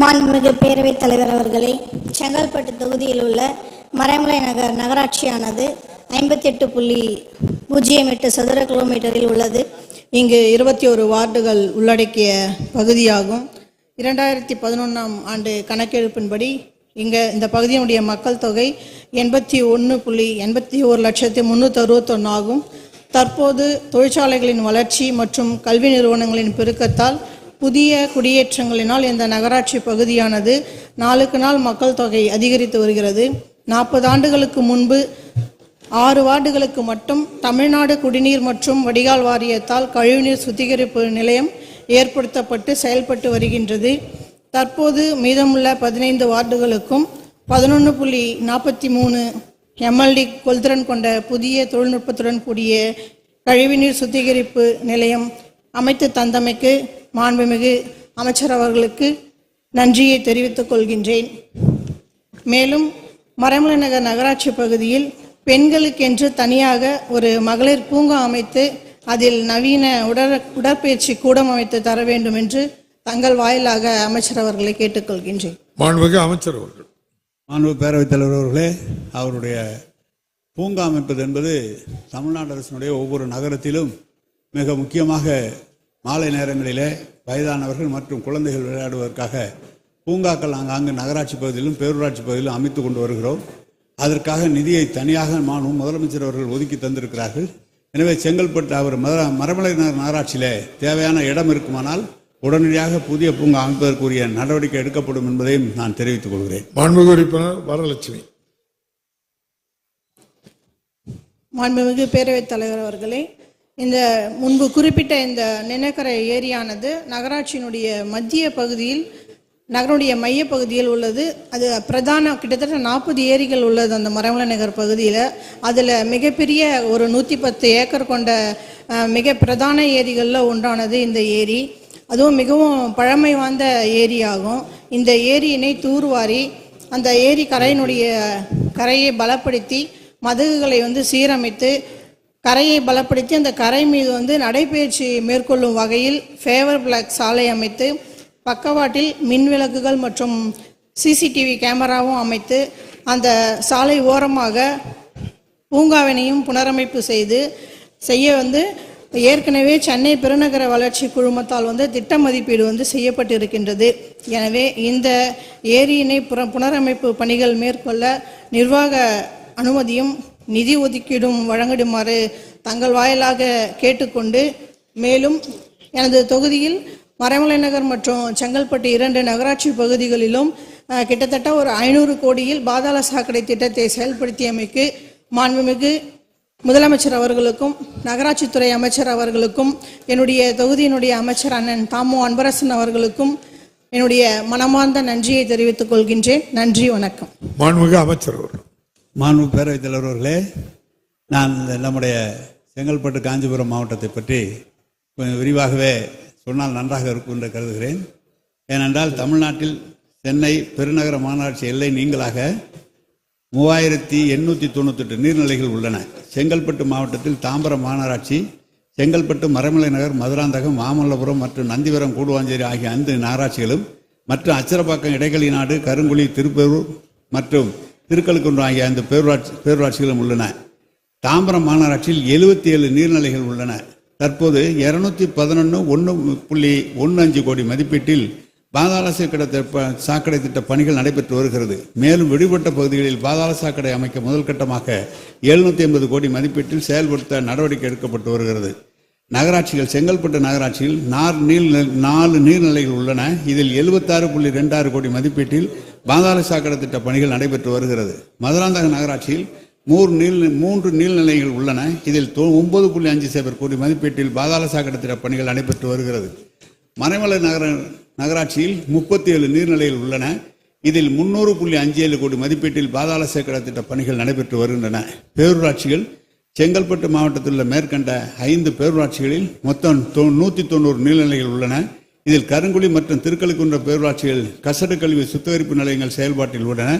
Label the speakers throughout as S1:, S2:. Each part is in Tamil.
S1: மாண்புமிகு பேரவைத் தலைவர் அவர்களே செங்கல்பட்டு தொகுதியில் உள்ள மறைமலை நகர் நகராட்சியானது ஐம்பத்தெட்டு புள்ளி பூஜ்ஜியம் எட்டு சதுர கிலோமீட்டரில் உள்ளது.
S2: இங்கு இருபத்தி ஒரு வார்டுகள் உள்ளடக்கிய பகுதியாகும். இரண்டாயிரத்தி பதினொன்றாம் ஆண்டு கணக்கெடுப்பின்படி இங்கே இந்த பகுதியினுடைய மக்கள் தொகை எண்பத்தி ஒன்று புள்ளி எண்பத்தி ஒரு லட்சத்தி முந்நூற்றி அறுபத்தொன்று ஆகும் தற்போது தொழிற்சாலைகளின் வளர்ச்சி மற்றும் கல்வி நிறுவனங்களின் பெருக்கத்தால் புதிய குடியேற்றங்களினால் இந்த நகராட்சி பகுதியானது நாளுக்கு நாள் மக்கள் தொகை அதிகரித்து வருகிறது. நாற்பது ஆண்டுகளுக்கு முன்பு ஆறு வார்டுகளுக்கு மட்டும் தமிழ்நாடு குடிநீர் மற்றும் வடிகால் வாரியத்தால் கழிவுநீர் சுத்திகரிப்பு நிலையம் ஏற்படுத்தப்பட்டு செயல்பட்டு வருகின்றது. தற்போது மீதமுள்ள பதினைந்து வார்டுகளுக்கும் பதினொன்று புள்ளி நாற்பத்தி மூணு எம்எல்டி கொள்திறன் கொண்ட புதிய தொழில்நுட்பத்துடன் கூடிய கழிவுநீர் சுத்திகரிப்பு நிலையம் அமைத்து தந்தமைக்கு மாண்புமிகு அமைச்சர் அவர்களுக்கு நன்றியை தெரிவித்துக் கொள்கின்றேன். மேலும் மறைமலை நகர் நகராட்சி பகுதியில் பெண்களுக்கென்று தனியாக ஒரு மகளிர் பூங்கா அமைத்து அதில் நவீன உடற் உடற்பயிற்சி கூடம் அமைத்து தர வேண்டும் என்று தங்கள் வாயிலாக அமைச்சர் அவர்களை கேட்டுக்கொள்கின்றேன்.
S3: மாண்புமிகு அமைச்சர் அவர்கள்.
S4: மாண்பு பேரவைத் தலைவர் அவர்களே அவருடைய பூங்கா அமைப்பது என்பது தமிழ்நாடு அரசினுடைய ஒவ்வொரு நகரத்திலும் மிக முக்கியமாக மாலை நேரங்களிலே வயதானவர்கள் மற்றும் குழந்தைகள் விளையாடுவதற்காக பூங்காக்கள் ஆங்காங்கு நகராட்சி பகுதியிலும் பேரூராட்சி பகுதியிலும் அமைத்து கொண்டு வருகிறோம். அதற்காக நிதியை தனியாக மாண்பு முதலமைச்சர் அவர்கள் ஒதுக்கி தந்திருக்கிறார்கள். எனவே செங்கல்பட்டு அவர் மர மரமலை நகர் நகராட்சியிலே தேவையான இடம் இருக்குமானால் உடனடியாக புதிய பூங்கா அமைப்பதற்குரிய நடவடிக்கை எடுக்கப்படும் என்பதையும் நான் தெரிவித்துக் கொள்கிறேன்.
S3: மாண்புமிகு உறுப்பினர் வரலட்சுமி.
S2: மாண்புமிகு பேரவைத் தலைவர் அவர்களே இந்த முன்பு குறிப்பிட்ட இந்த நினைக்கரை ஏரியானது நகராட்சியினுடைய மத்திய பகுதியில் நகருடைய மைய பகுதியில் உள்ளது. அது பிரதான கிட்டத்தட்ட நாற்பது ஏரிகள் உள்ளது அந்த மரமலை நகர் பகுதியில். அதில் மிகப்பெரிய ஒரு நூற்றி பத்து ஏக்கர் கொண்ட மிக பிரதான ஏரிகளில் ஒன்றானது இந்த ஏரி. அதுவும் மிகவும் பழமை வாய்ந்த ஏரியாகும். இந்த ஏரியினை தூர்வாரி அந்த ஏரி கரையினுடைய கரையை பலப்படுத்தி மதகுகளை வந்து சீரமைத்து கரையை பலப்படுத்தி அந்த கரை மீது வந்து நடைபயிற்சி மேற்கொள்ளும் வகையில் ஃபேவர் பிளாக் சாலை அமைத்து பக்கவாட்டில் மின் விளக்குகள் மற்றும் சிசிடிவி கேமராவும் அமைத்து அந்த சாலை ஓரமாக பூங்காவினையும் புனரமைப்பு செய்து செய்ய வந்து ஏற்கனவே சென்னை பெருநகர வளர்ச்சி குழுமத்தால் வந்து திட்ட மதிப்பீடு வந்து செய்யப்பட்டிருக்கின்றது. எனவே இந்த ஏரியினை புற புனரமைப்பு பணிகள் மேற்கொள்ள நிர்வாக அனுமதியும் நிதி ஒதுக்கீடும் வழங்கிடுமாறு தங்கள் வாயிலாக கேட்டுக்கொண்டு மேலும் எனது தொகுதியில் மறைமலை நகர் மற்றும் செங்கல்பட்டு இரண்டு நகராட்சி பகுதிகளிலும் கிட்டத்தட்ட ஒரு ஐநூறு கோடியில் பாதாள சாக்கடை திட்டத்தை செயல்படுத்தியமைக்கு மாண்புமிகு முதலமைச்சர் அவர்களுக்கும் நகராட்சித்துறை அமைச்சர் அவர்களுக்கும் என்னுடைய தொகுதியினுடைய அமைச்சர் அண்ணன் தாமு அன்பரசன் அவர்களுக்கும் என்னுடைய மனமார்ந்த நன்றியை தெரிவித்துக் கொள்கின்றேன். நன்றி வணக்கம்.
S3: மாண்புமிகு அமைச்சர் அவர்கள்.
S4: மாண்பு பேரவைத் தலைவர் அவர்களே நான் நம்முடைய செங்கல்பட்டு காஞ்சிபுரம் மாவட்டத்தை பற்றி கொஞ்சம் விரிவாகவே சொன்னால் நன்றாக இருக்கும் என்று கருதுகிறேன். ஏனென்றால் தமிழ்நாட்டில் சென்னை பெருநகர மாநகராட்சி எல்லை நீங்களாக மூவாயிரத்தி எண்ணூற்றி தொண்ணூத்தெட்டு நீர்நிலைகள் உள்ளன. செங்கல்பட்டு மாவட்டத்தில் தாம்பரம் மாநகராட்சி செங்கல்பட்டு மரமலை நகர் மதுராந்தகம் மாமல்லபுரம் மற்றும் நந்திவரம் கூடுவாஞ்சேரி ஆகிய ஐந்து நகராட்சிகளும் மற்றும் அச்சரப்பாக்கம் இடைகளி நாடு கருங்குழி திருப்பூர் மற்றும் திருக்கழுக்குன்றம் ஆகிய அந்த பேரூராட்சி பேரூராட்சிகளும் உள்ளன. தாம்பரம் மாநகராட்சியில் எழுபத்தி ஏழு நீர்நிலைகள் உள்ளன. தற்போது இருநூத்தி பதினொன்று ஒன்று புள்ளி ஒன்று அஞ்சு கோடி மதிப்பீட்டில் பாதாள சாக்கடை திட்ட சாக்கடை திட்ட பணிகள் நடைபெற்று வருகிறது. மேலும் விடுபட்ட பகுதிகளில் பாதாள சாக்கடை அமைக்க முதல் கட்டமாக எழுநூத்தி ஐம்பது கோடி மதிப்பீட்டில் செயல்படுத்த நடவடிக்கை எடுக்கப்பட்டு வருகிறது. நகராட்சிகள் செங்கல்பட்டு நகராட்சியில் நார் நீர் நாலு நீர்நிலைகள் உள்ளன. இதில் எழுபத்தாறு புள்ளி ரெண்டாறு கோடி மதிப்பீட்டில் பாதாள சாக்கடை திட்ட பணிகள் நடைபெற்று வருகிறது. மதுராந்தக நகராட்சியில் மூன்று நீர் மூன்று நீர்நிலைகள் உள்ளன. இதில் ஒன்பது புள்ளி அஞ்சு சைபர் கோடி மதிப்பீட்டில் பாதாள சாக்கடை திட்ட பணிகள் நடைபெற்று வருகிறது. மறைமலை நகர நகராட்சியில் முப்பத்தி ஏழு நீர்நிலைகள் உள்ளன. இதில் முன்னூறு புள்ளி அஞ்சு ஏழு கோடி மதிப்பீட்டில் பாதாள சேக்கடை திட்ட பணிகள் நடைபெற்று வருகின்றன. பேரூராட்சிகள் செங்கல்பட்டு மாவட்டத்தில் உள்ள மேற்கண்ட ஐந்து பேரூராட்சிகளில் மொத்தம் நூற்றி நூத்தி தொண்ணூறு நீர்நிலைகள் உள்ளன. இதில் கருங்குழி மற்றும் திருக்கழுக்குன்ற பேரூராட்சிகள் கசடு கழிவு சுத்திகரிப்பு நிலையங்கள் செயல்பாட்டில் உள்ளன.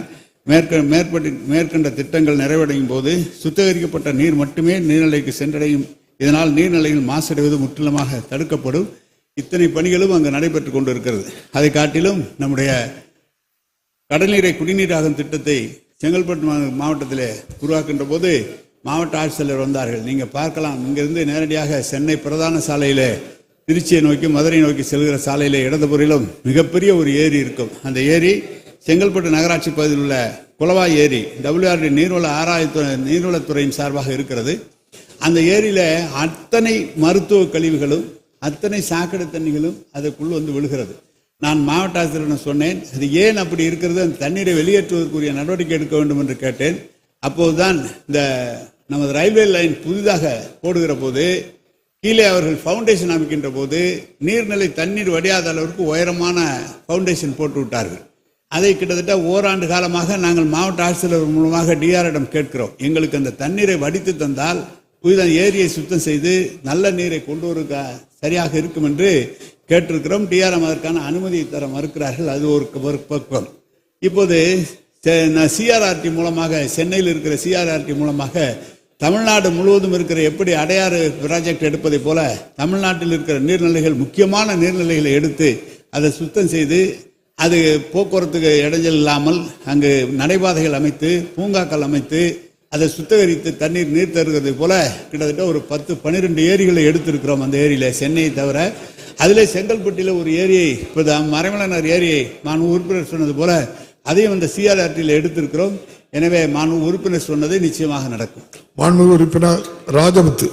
S4: மேற்க மேற்பட்டு மேற்கண்ட திட்டங்கள் நிறைவடையும் போது சுத்திகரிக்கப்பட்ட நீர் மட்டுமே நீர்நிலைக்கு சென்றடையும். இதனால் நீர்நிலைகள் மாசடைவது முற்றிலுமாக தடுக்கப்படும். இத்தனை பணிகளும் அங்கு நடைபெற்று கொண்டிருக்கிறது. அதை காட்டிலும் நம்முடைய கடல்நீரை குடிநீராகும் திட்டத்தை செங்கல்பட்டு மாவட்டத்தில் மாவட்டத்திலே உருவாக்கின்ற போது மாவட்ட ஆட்சித்தலைவர் வந்தார்கள். நீங்க பார்க்கலாம். இங்கிருந்து நேரடியாக சென்னை பிரதான சாலையில் திருச்சியை நோக்கி மதுரை நோக்கி செல்கிற சாலையிலே இடதுபுறையிலும் மிகப்பெரிய ஒரு ஏரி இருக்கும். அந்த ஏரி செங்கல்பட்டு நகராட்சி பகுதியில் உள்ள குளவாய் ஏரி டபிள்யூஆர்டி நீர்வள ஆராய்த்துறை நீர்வளத்துறையின் சார்பாக இருக்கிறது. அந்த ஏரியில அத்தனை மருத்துவ கழிவுகளும் அத்தனை சாக்கடை தண்ணிகளும் அதற்குள் வந்து விழுகிறது. நான் மாவட்ட ஆசிரியரிடம் சொன்னேன் அது ஏன் அப்படி இருக்கிறது? அந்த தண்ணீரை வெளியேற்றுவதற்குரிய நடவடிக்கை எடுக்க வேண்டும் என்று கேட்டேன். அப்போதுதான் இந்த நமது ரயில்வே லைன் புதிதாக போடுகிற போது கீழே அவர்கள் ஃபவுண்டேஷன் அமைக்கின்ற போது நீர்நிலை தண்ணீர் வடியாத அளவிற்கு உயரமான ஃபவுண்டேஷன் போட்டு விட்டார்கள். அதை கிட்டத்தட்ட ஓராண்டு காலமாக நாங்கள் மாவட்ட ஆட்சியர் மூலமாக டிஆரிடம் கேட்கிறோம். எங்களுக்கு அந்த தண்ணீரை வடித்து தந்தால் புதிதாக ஏரியை சுத்தம் செய்து நல்ல நீரை கொண்டு வருக சரியாக இருக்கும் என்று கேட்டிருக்கிறோம். டிஆர்எம் அதற்கான அனுமதியை தர மறுக்கிறார்கள். அது ஒரு ஒரு பக்கம். இப்போது சிஆர்ஆர்டி மூலமாக சென்னையில் இருக்கிற சிஆர்ஆர்டி மூலமாக தமிழ்நாடு முழுவதும் இருக்கிற எப்படி அடையாறு ப்ராஜெக்ட் எடுப்பதை போல தமிழ்நாட்டில் இருக்கிற நீர்நிலைகள் முக்கியமான நீர்நிலைகளை எடுத்து அதை சுத்தம் செய்து அது போக்குவரத்துக்கு இடைஞ்சல் இல்லாமல் அங்கு நடைபாதைகள் அமைத்து பூங்காக்கள் அமைத்து அதை சுத்திகரித்து தண்ணீர் நீர் தருகிறது போல கிட்டத்தட்ட ஒரு பத்து பன்னிரெண்டு ஏரிகளை எடுத்திருக்கிறோம் அந்த ஏரியில சென்னையை தவிர. அதிலே செங்கல்பட்டியில் ஒரு ஏரியை இப்போ மறைமலனர் ஏரியை நான் உறுப்பினர் சொன்னது போல அதையும் அந்த சிஆர்ஆர்டியில் எடுத்திருக்கிறோம். எனவே மாண்பு உறுப்பினர் சொன்னது நிச்சயமாக நடக்கும்.
S3: மாண்பு உறுப்பினர் ராஜமுத்து